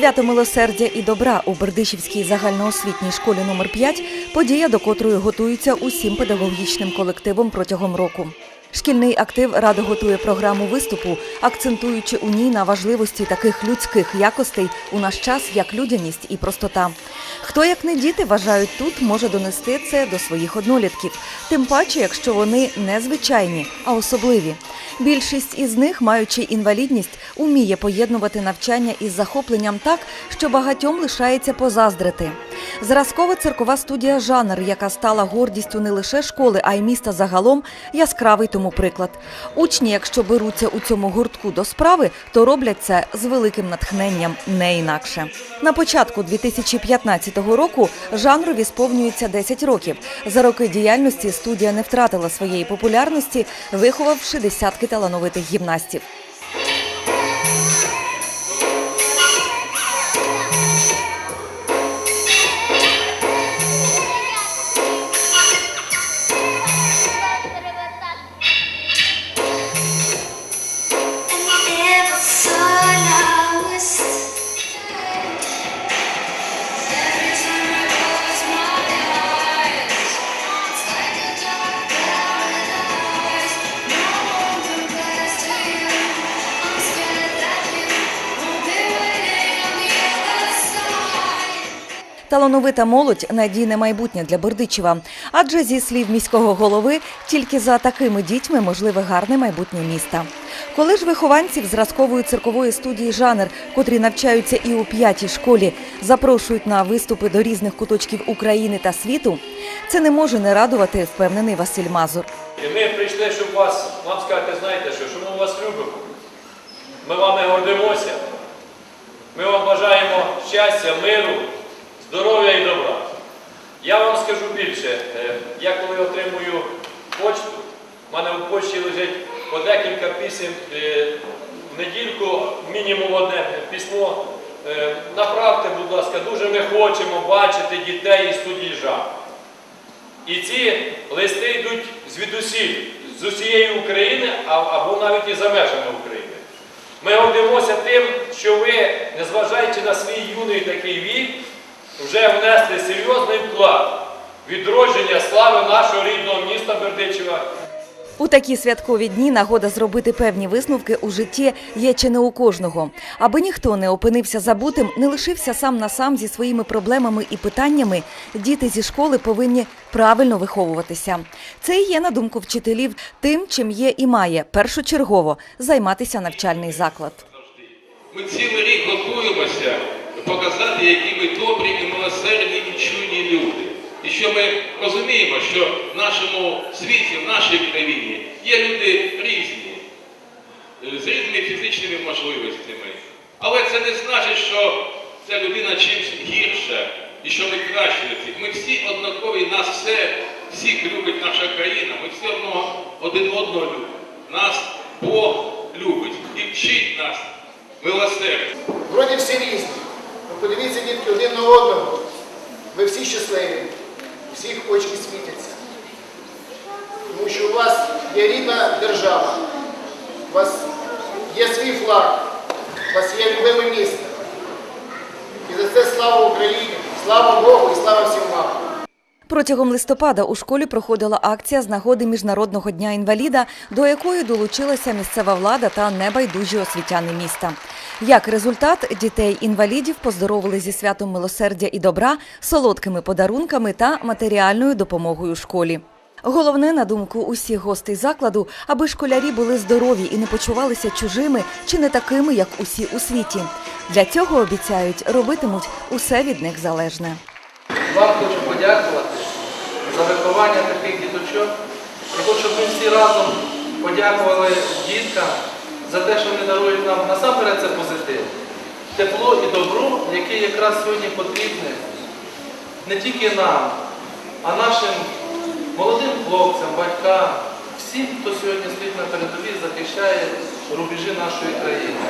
Свято милосердя і добра у Бердичівській загальноосвітній школі номер 5 подія, до котрої готуються усім педагогічним колективом протягом року. Шкільний актив радо готує програму виступу, акцентуючи у ній на важливості таких людських якостей у наш час, як людяність і простота. Хто, як не діти, вважають тут, може донести це до своїх однолітків, тим паче, якщо вони не звичайні, а особливі. Більшість із них, маючи інвалідність, уміє поєднувати навчання із захопленням так, що багатьом лишається позаздрити. Зразкова циркова студія Жанр, яка стала гордістю не лише школи, а й міста загалом, яскравий тому приклад. Учні, якщо беруться у цьому гуртку до справи, то роблять це з великим натхненням, не інакше. На початку 2015 року жанрові сповнюється 10 років. За роки діяльності студія не втратила своєї популярності, виховавши десятки талановитих гімнастів. Талановита молодь надійне майбутнє для Бердичева. Адже зі слів міського голови, тільки за такими дітьми можливе гарне майбутнє міста. Коли ж вихованців зразкової циркової студії жанр, котрі навчаються і у п'ятій школі, запрошують на виступи до різних куточків України та світу, це не може не радувати, впевнений Василь Мазур. Ми прийшли, щоб вас, вам сказати, знаєте що, що ми вас любимо. Ми вами гордимося. Ми вам бажаємо щастя, миру, здоров'я і добра. Я вам скажу більше. Е, Я коли отримую почту, в мене в почті лежить по декілька пісень е, в недільку, мінімум одне письмо. Е, Направте, будь ласка, дуже ми хочемо бачити дітей із студії жах. І ці листи йдуть звідусіль, з усієї України, або навіть і за межами України. Ми гордимося тим, що ви, незважаючи на свій юний такий вік, вже внесли серйозний вклад відродження слави нашого рідного міста Бердичева. У такі святкові дні нагода зробити певні висновки у житті є чи не у кожного. Аби ніхто не опинився забутим, не лишився сам на сам зі своїми проблемами і питаннями, діти зі школи повинні правильно виховуватися. Це і є, на думку вчителів, тим, чим є і має першочергово займатися навчальний заклад. Ми цілий рік готуємося показати, які ми добрі і милосердні і чуйні люди. І що ми розуміємо, що в нашому світі, в нашій країні є люди різні, з різними фізичними можливостями. Але це не значить, що ця людина чимось гірша і що ми краще всіх. Ми всі однакові, нас все, всіх любить наша країна, ми всі одного, один одного любимо. Нас Бог любить і вчить нас милосердя. Вроді всі різні. Ну, подивіться, дітки, один на одного. Ви всі щасливі, всіх очі світяться. Тому що у вас є рідна держава, у вас є свій флаг, у вас є любиме місто. І за це слава Україні, слава Богу і слава всім вам. Протягом листопада у школі проходила акція з нагоди Міжнародного дня інваліда, до якої долучилася місцева влада та небайдужі освітяни міста. Як результат, дітей-інвалідів поздоровили зі святом милосердя і добра, солодкими подарунками та матеріальною допомогою школі. Головне, на думку усіх гостей закладу, аби школярі були здорові і не почувалися чужими чи не такими, як усі у світі. Для цього обіцяють робитимуть усе від них залежне. Вам хочу подякувати за виховання таких діточок. Хочу, щоб ми всі разом подякували діткам за те, що вони дарують нам насамперед це позитив, тепло і добро, яке якраз сьогодні потрібне не тільки нам, а нашим молодим хлопцям, батькам, всім, хто сьогодні стоїть на передовій, захищає рубежі нашої країни.